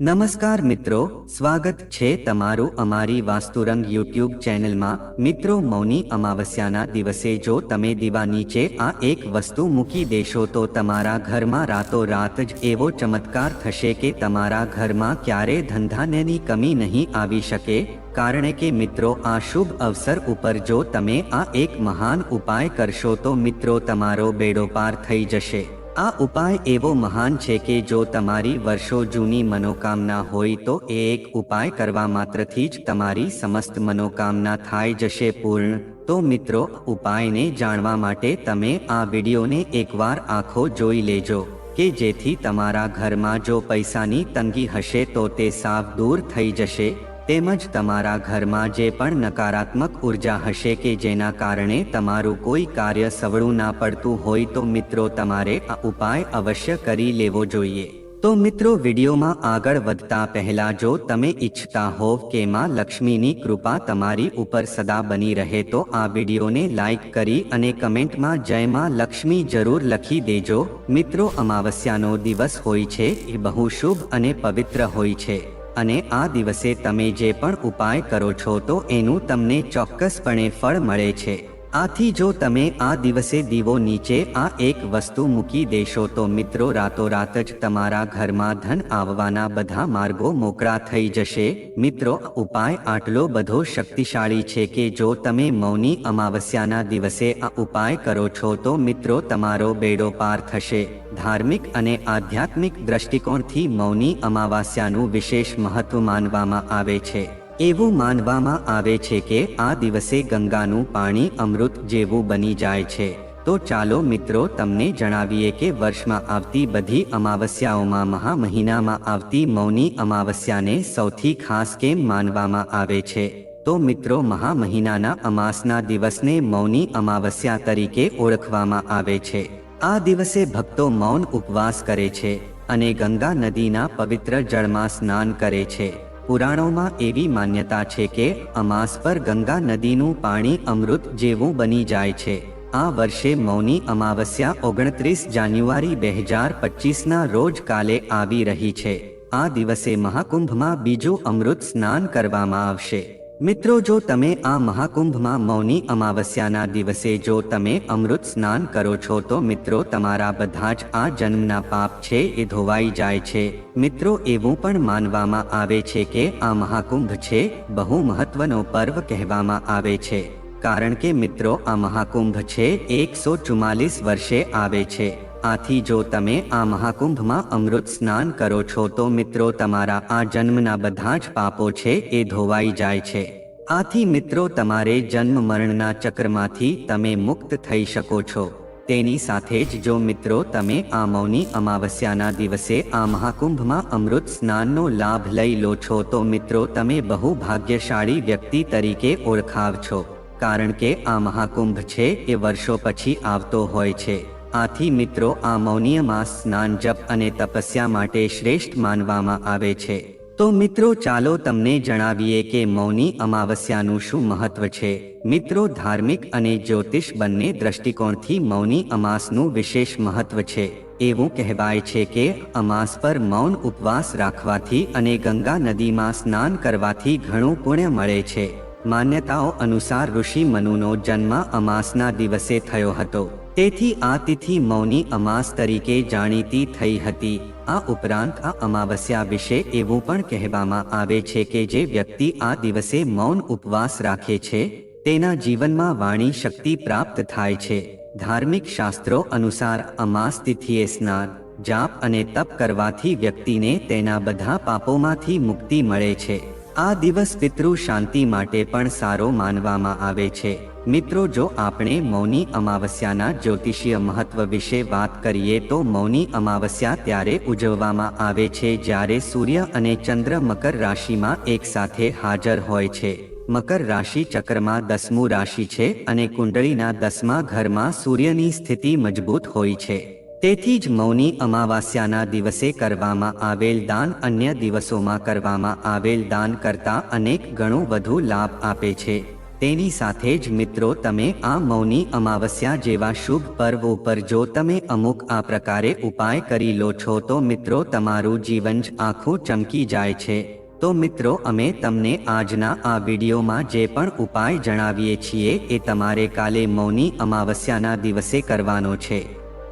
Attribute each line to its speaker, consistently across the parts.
Speaker 1: નમસ્કાર મિત્રો, સ્વાગત છે તમારું અમારી વાસ્તુરંગ યુટ્યુબ ચેનલમાં. મિત્રો, મૌની અમાવસ્યાના દિવસે જો તમે દીવા નીચે આ એક વસ્તુ મૂકી દેશો તો તમારા ઘરમાં રાતોરાત જ એવો ચમત્કાર થશે કે તમારા ઘરમાં ક્યારે ધંધાનેની કમી નહીં આવી શકે. કારણ કે મિત્રો, આ શુભ અવસર ઉપર જો તમે આ એક મહાન ઉપાય કરશો તો મિત્રો, તમારો બેડો પાર થઈ જશે. આ ઉપાય એવો મહાન છે કે જો તમારી વર્ષો જૂની મનોકામના હોય તો એ એક ઉપાય કરવા માત્રથી જ તમારી સમસ્ત મનોકામના થાય જશે પૂર્ણ. તો મિત્રો, ઉપાયને જાણવા માટે તમે આ વિડીયોને એકવાર આખો જોઈ લેજો કે જેથી તમારા ઘરમાં જો પૈસાની તંગી હશે તો તે સાફ દૂર થઈ જશે. તેમજ તમારા ઘરમાં જે પણ નકારાત્મક ઊર્જા હશે કે જેના કારણે તમારું કોઈ કાર્ય સવળું ના પડતું હોય તો મિત્રો તમારે આ ઉપાય અવશ્ય કરી લેવો જોઈએ. તો મિત્રો વિડીયોમાં આગળ વધતા પહેલા જો તમે ઈચ્છતા હોવ કે માં લક્ષ્મીની કૃપા તમારી ઉપર સદા બની રહે તો આ વિડીયોને લાઈક કરી અને કમેન્ટમાં જય માં લક્ષ્મી જરૂર લખી દેજો. મિત્રો, અમાવસ્યાનો દિવસ હોય છે, એ બહુ શુભ અને પવિત્ર હોય છે. અને આ દિવસે તમે જે પણ ઉપાય કરો છો તો એનું તમને ચોક્કસપણે ફળ મળે છે. આથી જો તમે આ દિવસે દીવો નીચે આ એક વસ્તુ મૂકી દેશો તો મિત્રો રાતોરાત જ તમારા ઘરમાં ધન આવવાના બધા માર્ગો મોકળા થઈ જશે. મિત્રો, ઉપાય આટલો બધો શક્તિશાળી છે કે જો તમે મૌની અમાવસ્યાના દિવસે આ ઉપાય કરો છો તો મિત્રો તમારો બેડો પાર થશે. ધાર્મિક અને આધ્યાત્મિક દ્રષ્ટિકોણથી મૌની અમાવાસ્યાનું વિશેષ મહત્વ માનવામાં આવે છે. એવું માનવામાં આવે છે કે આ દિવસે ગંગાનું પાણી અમૃત જેવું બની જાય છે. તો ચાલો મિત્રો તમને જણાવીએ કે વર્ષમાં આવતી બધી અમાવસ્યાઓમાં મહા મહિનામાં આવતી મૌની અમાવસ્યાને સૌથી ખાસ કેમ માનવામાં આવે છે? તો મિત્રો મહા મહિનાના અમાસના દિવસને મૌની અમાવસ્યા તરીકે ઓળખવામાં આવે છે. આ દિવસે ભક્તો મૌન ઉપવાસ કરે છે અને ગંગા નદીના પવિત્ર જળમાં સ્નાન કરે છે. પુરાણોમાં એવી માન્યતા છે કે અમાસ પર ગંગા નદીનું પાણી અમૃત જેવું બની જાય છે. આ વર્ષે મૌની અમાવસ્યા ઓગણત્રીસ જાન્યુઆરી બે હજાર પચીસના રોજ કાલે આવી રહી છે. આ દિવસે મહાકુંભમાં બીજું અમૃત સ્નાન કરવામાં આવશે. મિત્રો, જો તમે આ મહાકુંભમાં મૌની અમાવસ્યાના દિવસે જો તમે અમૃત સ્નાન કરો છો, તો મિત્રો, તમારા બધા જ આ જન્મના પાપ છે, એ ધોવાઈ જાય છે. મિત્રો, એવું પણ માનવામાં આવે છે કે આ મહાકુંભ છે, બહુ મહત્વનો પર્વ કહેવામાં આવે છે. કારણ કે મિત્રો, આ મહાકુંભ છે, એકસો ચુમ્માલીસ વર્ષે આવે છે. આથી જો તમે આ મહાકુંભમાં અમૃત સ્નાન કરો છો તો મિત્રો તમારા આ જન્મના બધા જ પાપો છે એ ધોવાઈ જાય છે. આથી મિત્રો તમારે જન્મ મરણના ચક્રમાંથી તમે મુક્ત થઈ શકો છો. તેની સાથે જ જો મિત્રો તમે આ મૌની અમાવસ્યાના દિવસે આ મહાકુંભમાં અમૃત સ્નાનનો લાભ લઈ લો છો તો મિત્રો તમે બહુ ભાગ્યશાળી વ્યક્તિ તરીકે ઓળખાવ છો. કારણ કે આ મહાકુંભ છે એ વર્ષો પછી આવતો હોય છે. આથી મિત્રો, આ મૌનીય માસ સ્નાન જપ અને તપસ્યા માટે શ્રેષ્ઠ માનવામાં આવે છે. તો મિત્રો, ચાલો તમને જણાવીએ કે મૌની અમાવસ્યાનું શું મહત્વ છે. મિત્રો, ધાર્મિક અને જ્યોતિષ બંને દ્રષ્ટિકોણથી મૌની અમાસનું વિશેષ મહત્વ છે. એવું કહેવાય છે કે, અમાસ પર મૌન ઉપવાસ રાખવાથી અને ગંગા નદીમાં સ્નાન કરવાથી ઘણું પુણ્ય મળે છે. માન્યતાઓ અનુસાર ઋષિ મનુનો જન્મ અમાસના દિવસે થયો હતો. તેથી આ તિથિ મૌની અમાસ તરીકે જાણીતી થઈ હતી. આ ઉપરાંત આ અમાવસ્યા વિશે એવું પણ કહેવામાં આવે છે કે જે વ્યક્તિ આ દિવસે મૌન ઉપવાસ રાખે છે, તેના જીવનમાં વાણી શક્તિ પ્રાપ્ત થાય છે. ધાર્મિક શાસ્ત્રો અનુસાર અમાસ તિથિએ સ્નાન, જાપ અને તપ કરવાથી વ્યક્તિને તેના બધા પાપોમાંથી મુક્તિ મળે છે. આ દિવસ પિતૃ શાંતિ માટે પણ સારો માનવામાં આવે છે. મિત્રો, જો આપણે મૌની અમાવસ્યાના જ્યોતિષીય મહત્વ વિશે વાત કરીએ, તો મૌની અમાવસ્યા ત્યારે ઉજવવામાં આવે છે જ્યારે સૂર્ય અને ચંદ્ર મકર રાશિમાં એકસાથે હાજર હોય છે. મકર રાશિ ચક્રમાં દસમું રાશિ છે અને કુંડળીના દસમા ઘરમાં સૂર્યની સ્થિતિ મજબૂત હોય છે. તેથી જ મૌની અમાવાસ્યાના દિવસે કરવામાં આવેલ દાન અન્ય દિવસોમાં કરવામાં આવેલ દાન કરતાં અનેક ગણો વધુ લાભ આપે છે. તેની સાથે જ મિત્રો તમે આ મૌની અમાવસ્યા જેવા શુભ પર્વ ઉપર જો તમે અમુક આ પ્રકારે ઉપાય કરી લો છો તો મિત્રો તમારું જીવન જ આખું ચમકી જાય છે. તો મિત્રો અમે તમને આજના આ વિડીયોમાં જે પણ ઉપાય જણાવીએ છીએ એ તમારે કાલે મૌની અમાવસ્યાના દિવસે કરવાનો છે.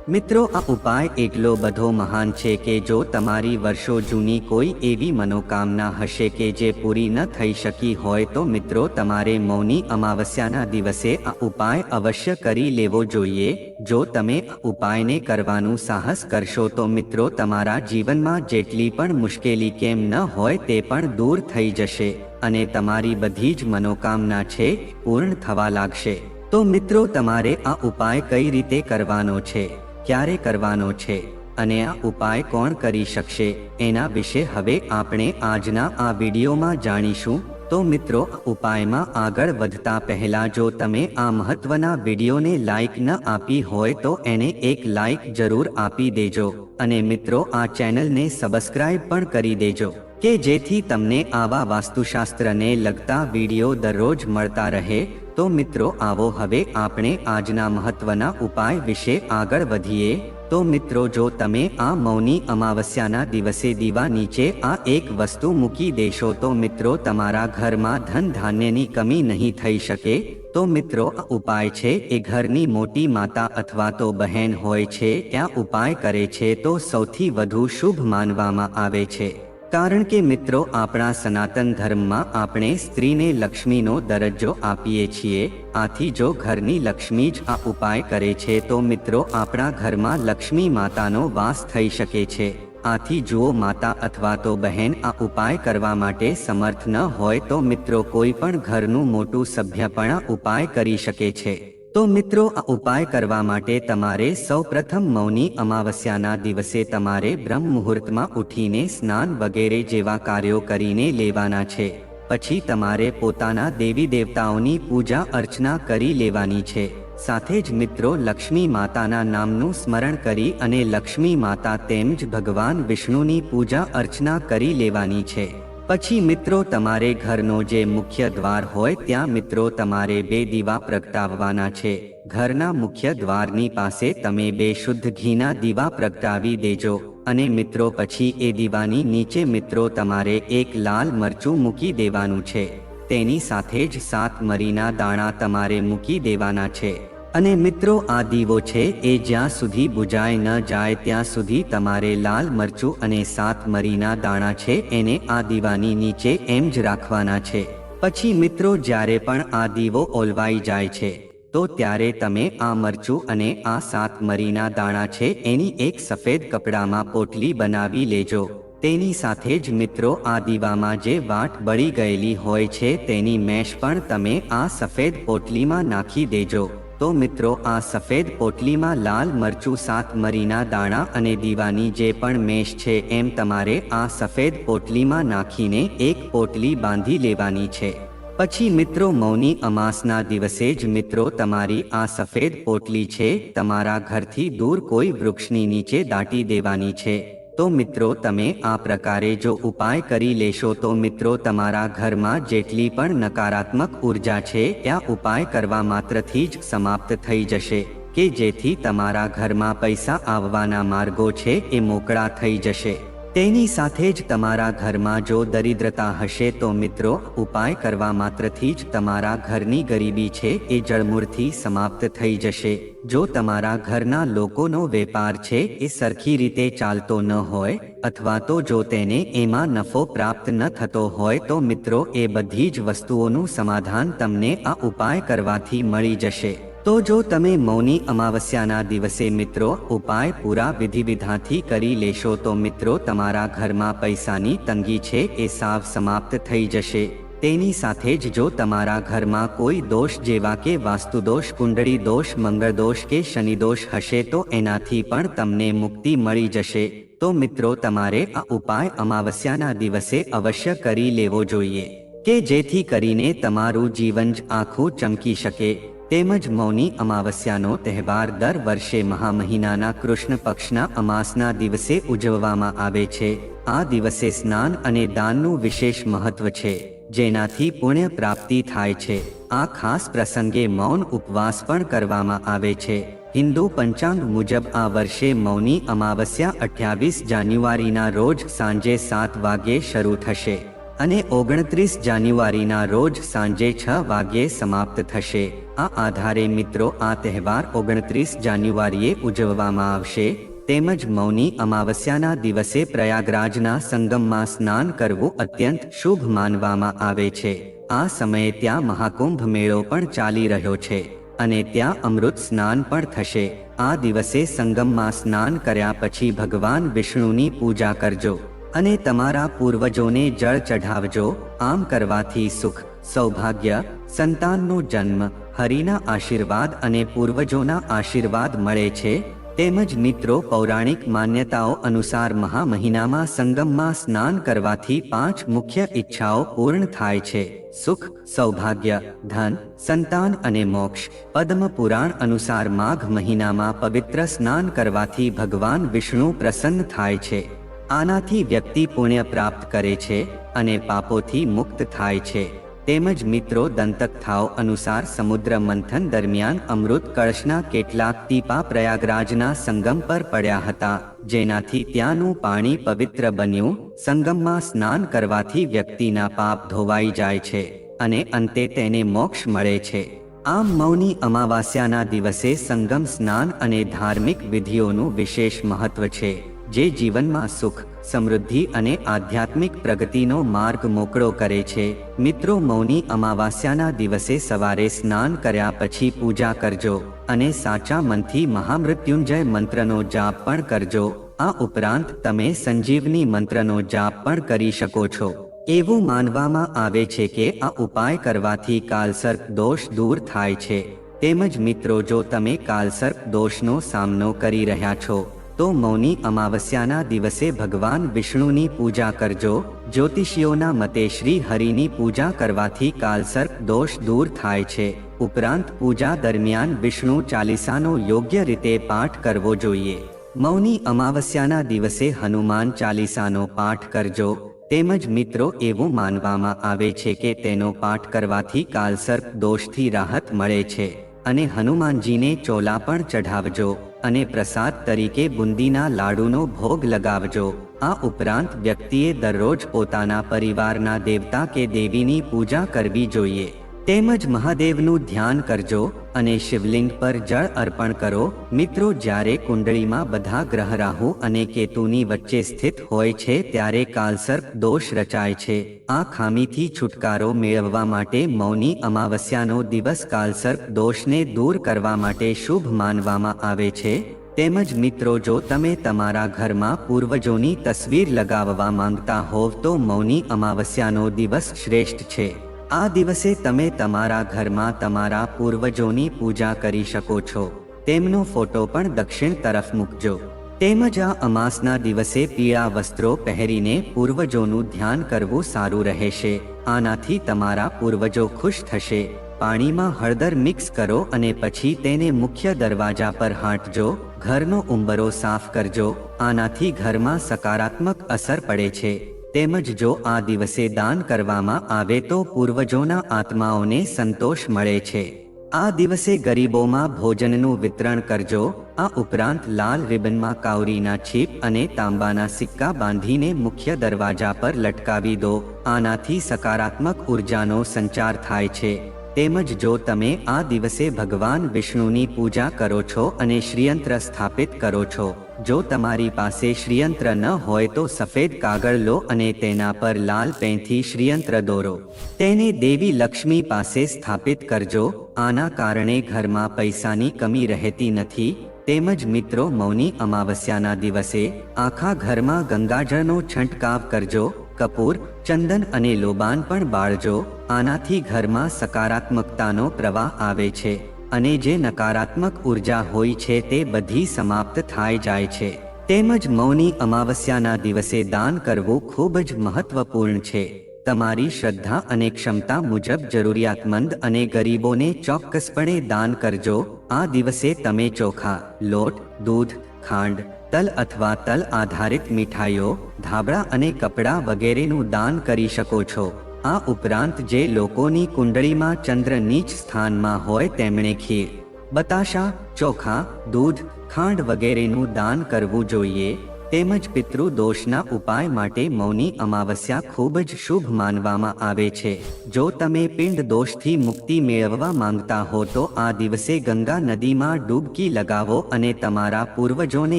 Speaker 1: મિત્રો, આ ઉપાય એટલો બધો મહાન છે કે જો તમારી વર્ષો જૂની કોઈ એવી મનોકામના હશે કે જે પૂરી ન થઈ શકી હોય, તો મિત્રો, તમારે મૌની અમાવસ્યાના દિવસે આ ઉપાય અવશ્ય કરી લેવો જોઈએ. જો તમે આ ઉપાયને કરવાનું સાહસ કરશો, તો મિત્રો, તમારા જીવનમાં જેટલી પણ મુશ્કેલી કેમ ન હોય, તે પણ દૂર થઈ જશે અને તમારી બધી જ મનોકામના છે, પૂર્ણ થવા લાગશે. તો મિત્રો, તમારે આ ઉપાય કઈ રીતે કરવાનો છે? ક્યારે કરવાનો છે અને આ ઉપાય કોણ કરી શકશે એના વિશે હવે આપણે આજના આ વિડીયોમાં જાણીશું. તો મિત્રો ઉપાયમાં આગળ વધતા પહેલા જો તમે આ મહત્વના વિડીયોને લાઈક ન આપી હોય તો એને એક લાઈક જરૂર આપી દેજો. અને મિત્રો, આ ચેનલને સબસ્ક્રાઇબ પણ કરી દેજો. કે જેથી તમને આવા વાસ્તુશાસ્ત્રને લગતા વીડિયો દરરોજ મળતા રહે, તો મિત્રો આવો હવે આપણે આજના મહત્વના ઉપાય વિશે આગળ વધીએ. તો મિત્રો જો તમે આ મૌની અમાવસ્યાના દિવસે દીવા નીચે આ એક વસ્તુ મૂકી દેશો, તો મિત્રો તમારા ઘરમાં ધન ધાન્યની કમી નહીં થઈ શકે. તો મિત્રો આ ઉપાય છે, એ ઘરની મોટી માતા અથવા તો બહેન હોય છે, ત્યાં ઉપાય કરે છે, તો સૌથી વધુ શુભ માનવામાં આવે છે. કારણ કે મિત્રો આપણા સનાતન ધર્મમાં આપણે સ્ત્રીને લક્ષ્મીનો દરજ્જો આપીએ છીએ, આથી જો ઘરની લક્ષ્મી જ આ ઉપાય કરે છે તો મિત્રો આપણા ઘરમાં લક્ષ્મી માતાનો વાસ થઈ શકે છે. આથી જો માતા અથવા તો બહેન આ ઉપાય કરવા માટે સમર્થ ન હોય તો મિત્રો કોઈ પણ ઘરનું મોટું સભ્ય પણ ઉપાય કરી શકે છે. તો મિત્રો, આ ઉપાય કરવા માટે તમારે સૌ પ્રથમ મૌની અમાવસ્યાના દિવસે તમારે બ્રહ્મ મુહૂર્તમાં ઉઠીને સ્નાન વગેરે જેવા કાર્યો કરીને લેવાના છે. પછી તમારે પોતાના દેવી દેવતાઓની પૂજા અર્ચના કરી લેવાની છે. સાથે જ મિત્રો, લક્ષ્મી માતાના નામનું સ્મરણ કરી અને લક્ષ્મી માતા તેમજ ભગવાન વિષ્ણુની પૂજા અર્ચના કરી લેવાની છે. પછી મિત્રો તમારે ઘરનો જે મુખ્ય દ્વાર હોય ત્યાં મિત્રો તમારે બે દીવા પ્રગટાવવાના છે. ઘરના મુખ્ય દ્વારની પાસે તમે બે શુદ્ધ ઘીના દીવા પ્રગટાવી દેજો. અને મિત્રો પછી એ દીવાની નીચે મિત્રો તમારે એક લાલ મરચું મૂકી દેવાનું છે. તેની સાથે જ સાત મરીના દાણા તમારે મૂકી દેવાના છે. અને મિત્રો, આ દીવો છે, એ જ્યાં સુધી બુજાય ન જાય, ત્યાં સુધી તમારે લાલ મરચું અને સાત મરીના દાણા છે, એને આ દીવાની નીચે એમ જ રાખવાના છે. પછી મિત્રો, જ્યારે પણ આ દીવો ઓલવાઈ જાય છે, તો ત્યારે તમે આ મરચું અને આ સાત મરીના દાણા છે, એની એક સફેદ કપડામાં પોટલી બનાવી લેજો. તેની સાથે જ મિત્રો, આ દીવામાં જે વાટ બળી ગયેલી હોય છે, તેની મેશ પણ તમે આ સફેદ પોટલીમાં નાખી દેજો. તો મિત્રો, આ સફેદ પોટલીમાં લાલ મરચું સાત મરીના દાણા અને દીવાની જે પણ મેશ છે એમ તમારે આ સફેદ પોટલીમાં નાખીને એક પોટલી બાંધી લેવાની છે. પછી મિત્રો, મૌની અમાસના દિવસે જ મિત્રો, તમારી આ સફેદ પોટલી છે, તમારા ઘરથી દૂર કોઈ વૃક્ષની નીચે દાટી દેવાની છે. તો મિત્રો, તમે આ પ્રકારે જો ઉપાય કરી લેશો તો મિત્રો, તમારા ઘરમાં જેટલી પણ નકારાત્મક ઊર્જા છે, ત્યાં ઉપાય કરવા માત્રથી જ સમાપ્ત થઈ જશે. કે જેથી તમારા ઘરમાં પૈસા આવવાના માર્ગો છે, એ મોકળા થઈ જશે. તેની સાથે જ તમારા ઘરમાં જો દરિદ્રતા હશે તો મિત્રો, ઉપાય કરવા માત્રથી જ તમારા ઘરની ગરીબી છે એ જળમૂળથી સમાપ્ત થઈ જશે. જો તમારા ઘરના લોકોનો વેપાર છે એ સરખી રીતે ચાલતો ન હોય, અથવા તો જો તેને એમાં નફો પ્રાપ્ત ન થતો હોય તો મિત્રો, એ બધી જ વસ્તુઓનું સમાધાન તમને આ ઉપાય કરવાથી મળી જશે. તો જો તમે મૌની અમાવસ્યાના દિવસે મિત્રો, ઉપાય પૂરા વિધિ વિધાનથી કરી લેશો તો મિત્રો તમારા ઘરમાં પૈસાની તંગી છે, એ સાવ સમાપ્ત થઈ જશે. તેની સાથે જ જો તમારા ઘરમાં કોઈ દોષ જેવા કે વાસ્તુદોષ, કુંડળી દોષ, મંગળદોષ કે શનિદોષ હશે તો એનાથી પણ તમને મુક્તિ મળી જશે. તો મિત્રો તમારે આ ઉપાય અમાવસ્યાના દિવસે અવશ્ય કરી લેવો જોઈએ, કે જેથી કરીને તમારું જીવન જ આખું ચમકી શકે. તેમજ મૌની અમાવસ્યાનો તહેવાર દર વર્ષે મહામહિનાના કૃષ્ણ પક્ષના અમાસના દિવસે ઉજવવામાં આવે છે. આ દિવસે સ્નાન અને દાનનું વિશેષ મહત્વ છે, જેનાથી પુણ્ય પ્રાપ્તિ થાય છે. આ ખાસ પ્રસંગે મૌન ઉપવાસ પણ કરવામાં આવે છે. હિન્દુ પંચાંગ મુજબ આ વર્ષે મૌની અમાવસ્યા અઠ્યાવીસ જાન્યુઆરીના રોજ સાંજે સાત વાગ્યે શરૂ થશે. અને ઓગણત્રીસ જાન્યુઆરીના રોજ સાંજે છ વાગ્યે સમાપ્ત થશે. આ આધારે મિત્રો આ તહેવાર ઓગણત્રીસ જાન્યુઆરીએ ઉજવવામાં આવશે. તેમજ મૌની અમાવસ્યાના દિવસે પ્રયાગરાજના સંગમમાં સ્નાન કરવું અત્યંત શુભ માનવામાં આવે છે. આ સમયે ત્યાં મહાકુંભ મેળો પણ ચાલી રહ્યો છે અને ત્યાં અમૃત સ્નાન પણ થશે. આ દિવસે સંગમમાં સ્નાન કર્યા પછી ભગવાન વિષ્ણુની પૂજા કરજો. અને તમારા પૂર્વજોને જળ ચઢાવજો. આમ કરવાથી સુખ, સૌભાગ્ય, સંતાનનો જન્મ, હરિના આશીર્વાદ અને પૂર્વજોના આશીર્વાદ મળે છે. તેમજ મિત્રો, પૌરાણિક માન્યતાઓ અનુસાર મહા મહિનામાં સંગમમાં સ્નાન કરવાથી પાંચ મુખ્ય ઈચ્છાઓ પૂર્ણ થાય છે. સુખ, સૌભાગ્ય, ધન, સંતાન અને મોક્ષ. પદ્મ પુરાણ અનુસાર માઘ મહિનામાં પવિત્ર સ્નાન કરવાથી ભગવાન વિષ્ણુ પ્રસન્ન થાય છે. આનાથી વ્યક્તિ પુણ્ય પ્રાપ્ત કરે છે અને પાપોથી મુક્ત થાય છે. તેમજ મિત્રો, દંતકથાઓ અનુસાર સમુદ્ર મંથન દરમિયાન અમૃત કળશના કેટલાક ટીપા પ્રયાગરાજના સંગમ પર પડ્યા હતા, જેનાથી ત્યાંનું પાણી પવિત્ર બન્યું, સંગમમાં સ્નાન કરવાથી વ્યક્તિના પાપ ધોવાઈ જાય છે અને અંતે તેને મોક્ષ મળે છે. આમ મૌની અમાવાસ્યાના દિવસે સંગમ સ્નાન અને ધાર્મિક વિધિઓનું વિશેષ મહત્વ છે. જે જીવનમાં સુખ, સમૃદ્ધિ અને આધ્યાત્મિક પ્રગતિનો માર્ગ મોકળો કરે છે. મિત્રો, મૌની અમાવાસ્યાના દિવસે સવારે સ્નાન કર્યા પછી પૂજા કરજો અને સાચા મનથી મહામૃત્યુંજય મંત્રનો જાપ પણ કરજો. આ ઉપરાંત તમે સંજીવની મંત્રનો જાપ પણ કરી શકો છો. એવું માનવામાં આવે છે કે આ ઉપાય કરવાથી કાલસર્પ દોષ દૂર થાય છે. તેમજ મિત્રો, જો તમે કાલસર્પ દોષનો સામનો કરી રહ્યા છો તો મૌની અમાવસ્યાના દિવસે ભગવાન વિષ્ણુની પૂજા કરજો. જ્યોતિષીઓના મતે શ્રી હરિની પૂજા કરવાથી કાલસર્પ દોષ દૂર થાય છે. ઉપરાંત પૂજા દરમિયાન વિષ્ણુ ચાલીસાનો યોગ્ય રીતે પાઠ કરવો જોઈએ. મૌની અમાવસ્યાના દિવસે હનુમાન ચાલીસાનો પાઠ કરજો. તેમજ મિત્રો એવું માનવામાં આવે છે કે તેનો પાઠ કરવાથી કાલસર્પ દોષથી રાહત મળે છે. અને હનુમાનજીને ચોલા પણ ચઢાવજો અને પ્રસાદ તરીકે બુંદીના લાડુનો ભોગ લગાવજો. આ ઉપરાંત વ્યક્તિએ દરરોજ પોતાના પરિવારના દેવતા કે દેવીની પૂજા કરવી જોઈએ. તેમજ મહાદેવનું ધ્યાન કરજો અને શિવલિંગ પર જળ અર્પણ કરો. મિત્રો, જ્યારે કુંડળીમાં બધા ગ્રહ રાહુ અને કેતુની વચ્ચે સ્થિત હોય છે, ત્યારે કાલસર્પ દોષ રચાય છે. આ ખામીથી છુટકારો મેળવવા માટે મૌની અમાવસ્યાનો દિવસ કાલસર્પ દોષને દૂર કરવા માટે શુભ માનવામાં આવે છે. તેમજ મિત્રો, જો તમે તમારા ઘરમાં પૂર્વજોની તસવીર લગાવવા માંગતા હોવ તો મૌની અમાવસ્યાનો દિવસ શ્રેષ્ઠ છે. આ દિવસે તમે તમારા ઘરમાં તમારા પૂર્વજોની પૂજા કરી શકો છો. તેમનો ફોટો પણ દક્ષિણ તરફ મૂકજો. તેમજ આ અમાસના દિવસે પીળા વસ્ત્રો પહેરીને પૂર્વજોનું ધ્યાન કરવું સારું રહેશે. આનાથી તમારા પૂર્વજો ખુશ થશે. પાણીમાં હળદર મિક્સ કરો અને પછી તેને મુખ્ય દરવાજા પર હાંટજો. ઘરનો ઉંબરો સાફ કરજો. આનાથી ઘરમાં સકારાત્મક અસર પડે છે. તેમજ જો આ દિવસે દાન કરવામાં આવે તો પૂર્વજોના આત્માઓને સંતોષ મળે છે. આ દિવસે ગરીબોમાં ભોજનનું વિતરણ કરજો. આ ઉપરાંત લાલ રિબનમાં કાવરીના છીપ અને તાંબાના સિક્કા બાંધીને મુખ્ય દરવાજા પર લટકાવી દો. આનાથી સકારાત્મક ઉર્જાનો સંચાર થાય છે. તેમજ જો તમે આ દિવસે ભગવાન વિષ્ણુની પૂજા કરો છો અને શ્રીયંત્ર સ્થાપિત કરો છો જો તમારી પાસે શ્રીયંત્ર ન હોય તો સફેદ કાગળ લો અને તેના પર લાલ પેનથી શ્રીયંત્ર દોરો. તેને દેવી લક્ષ્મી પાસે સ્થાપિત કરજો. આના કારણે ઘરમાં પૈસાની કમી રહેતી નથી. તેમજ મિત્રો, મૌની અમાવસ્યાના દિવસે આખા ઘરમાં ગંગાજળનો છંટકાવ કરજો. કપૂર, ચંદન અને લોબાન પણ બાળજો. આનાથી ઘરમાં સકારાત્મકતાનો પ્રવાહ આવે છે. અને જે નકારાત્મક ઊર્જા હોય છે તે બધી સમાપ્ત થાય જાય છે. તેમજ મૌની અમાવસ્યાના દિવસે દાન કરવું ખૂબ જ મહત્વપૂર્ણ છે. તમારી શ્રદ્ધા અને ક્ષમતા મુજબ જરૂરિયાતમંદ અને ગરીબોને ચોક્કસપણે દાન કરજો. આ દિવસે તમે ચોખા, લોટ, દૂધ, ખાંડ, તલ અથવા તલ આધારિત મીઠાઈઓ, ધાબળા અને કપડાં વગેરેનું દાન કરી શકો છો. આ ઉપરાંત જે લોકોની કુંડળીમાં ચંદ્ર નીચ સ્થાનમાં હોય તેમણે ખીર, બતાશા, ચોખા, દૂધ, ખાંડ વગેરેનું દાન કરવું જોઈએ. તેમજ પિતૃ દોષના ઉપાય માટે મૌની અમાવસ્યા ખૂબ જ શુભ માનવામાં આવે છે. જો તમે પિંડ દોષથી મુક્તિ મેળવવા માંગતા હો તો આ દિવસે ગંગા નદીમાં ડૂબકી લગાવો અને તમારા પૂર્વજોને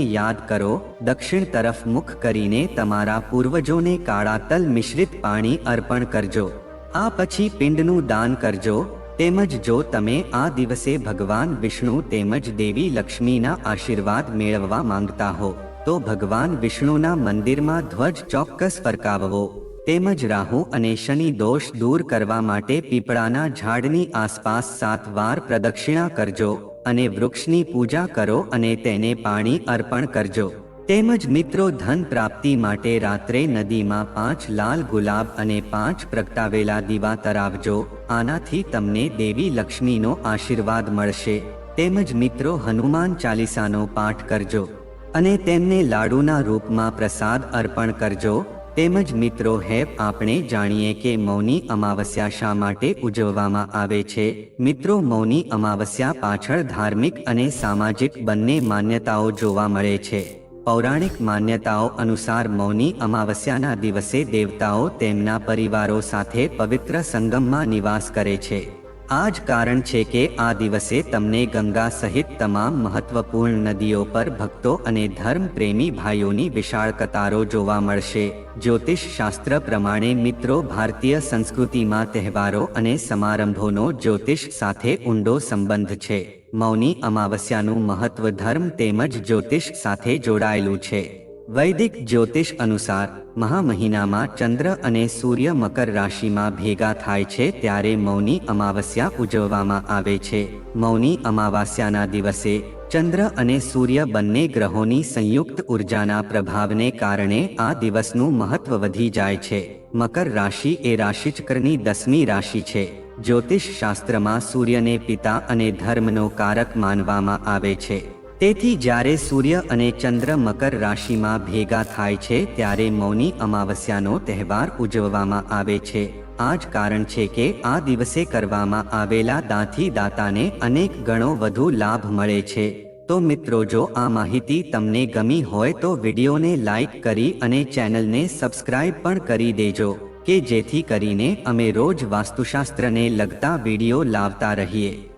Speaker 1: યાદ કરો. દક્ષિણ તરફ મુખ કરીને તમારા પૂર્વજોને કાળા તલ મિશ્રિત પાણી અર્પણ કરજો. આ પછી પિંડનું દાન કરજો. તેમજ જો તમે આ દિવસે ભગવાન વિષ્ણુ તેમજ દેવી લક્ષ્મીના આશીર્વાદ મેળવવા માંગતા હો તો ભગવાન વિષ્ણુના મંદિરમાં ધ્વજ ચોક્કસ ફરકાવવો, તેમજ રાહુ અને શનિ દોષ દૂર કરવા માટે પીપળાના ઝાડની આસપાસ સાત વાર પ્રદક્ષિણા કરજો અને વૃક્ષની પૂજા કરો અને તેને પાણી અર્પણ કરજો. તેમજ મિત્રો, ધન પ્રાપ્તિ માટે રાત્રે નદીમાં પાંચ લાલ ગુલાબ અને પાંચ પ્રગટાવેલા દીવા તરાવજો. આનાથી તમને દેવી લક્ષ્મીનો આશીર્વાદ મળશે. તેમજ મિત્રો, હનુમાન ચાલીસાનો પાઠ કરજો. અને તેમને લાડુના રૂપમાં પ્રસાદ અર્પણ કરજો. તેમજ મિત્રો, હે, આપણે જાણીએ કે મૌની અમાવસ્યા શા માટે ઉજવવામાં આવે છે? મિત્રો, મૌની અમાવસ્યા પાછળ ધાર્મિક અને સામાજિક બંને માન્યતાઓ જોવા મળે છે. પૌરાણિક માન્યતાઓ અનુસાર મૌની અમાવસ્યાના દિવસે દેવતાઓ તેમના પરિવારો સાથે પવિત્ર સંગમમાં નિવાસ કરે છે. આ જ કારણ છે કે આ દિવસે તમને ગંગા સહિત તમામ મહત્વપૂર્ણ નદીઓ પર ભક્તો અને ધર્મ પ્રેમી ભાઈઓની વિશાળ કતારો જોવા મળશે. જ્યોતિષ શાસ્ત્ર પ્રમાણે મિત્રો, ભારતીય સંસ્કૃતિમાં તહેવારો અને સમારંભોનો જ્યોતિષ સાથે ઊંડો સંબંધ છે. મૌની અમાવસ્યાનું મહત્વ ધર્મ તેમજ જ્યોતિષ સાથે જોડાયેલું છે. વૈદિક જ્યોતિષ અનુસાર મહા મહિનામાં ચંદ્ર અને સૂર્ય મકર રાશિમાં ભેગા થાય છે ત્યારે મૌની અમાવસ્યા ઉજવવામાં આવે છે. મૌની અમાવાસ્યાના દિવસે ચંદ્ર અને સૂર્ય બંને ગ્રહોની સંયુક્ત ઉર્જાના પ્રભાવને કારણે આ દિવસનું મહત્વ વધી જાય છે. મકર રાશિ એ રાશિચક્રની દસમી રાશિ છે. જ્યોતિષ શાસ્ત્રમાં સૂર્યને પિતા અને ધર્મનો કારક માનવામાં આવે છે. તેથી જ્યારે સૂર્ય અને ચંદ્ર મકર રાશિમાં ભેગા થાય છે, ત્યારે મૌની અમાવસ્યાનો તહેવાર ઉજવવામાં આવે છે. આ જ કારણ છે કે આ દિવસે કરવામાં આવેલા દાંથી દાતાને અનેક ગણો વધુ લાભ મળે છે. તો મિત્રો, જો આ માહિતી તમને ગમી હોય તો વિડીયોને લાઈક કરી અને ચેનલને સબસ્ક્રાઇબ પણ કરી દેજો, કે જેથી કરીને અમે રોજ વાસ્તુશાસ્ત્રને લગતા વીડિયો લાવતા રહીએ.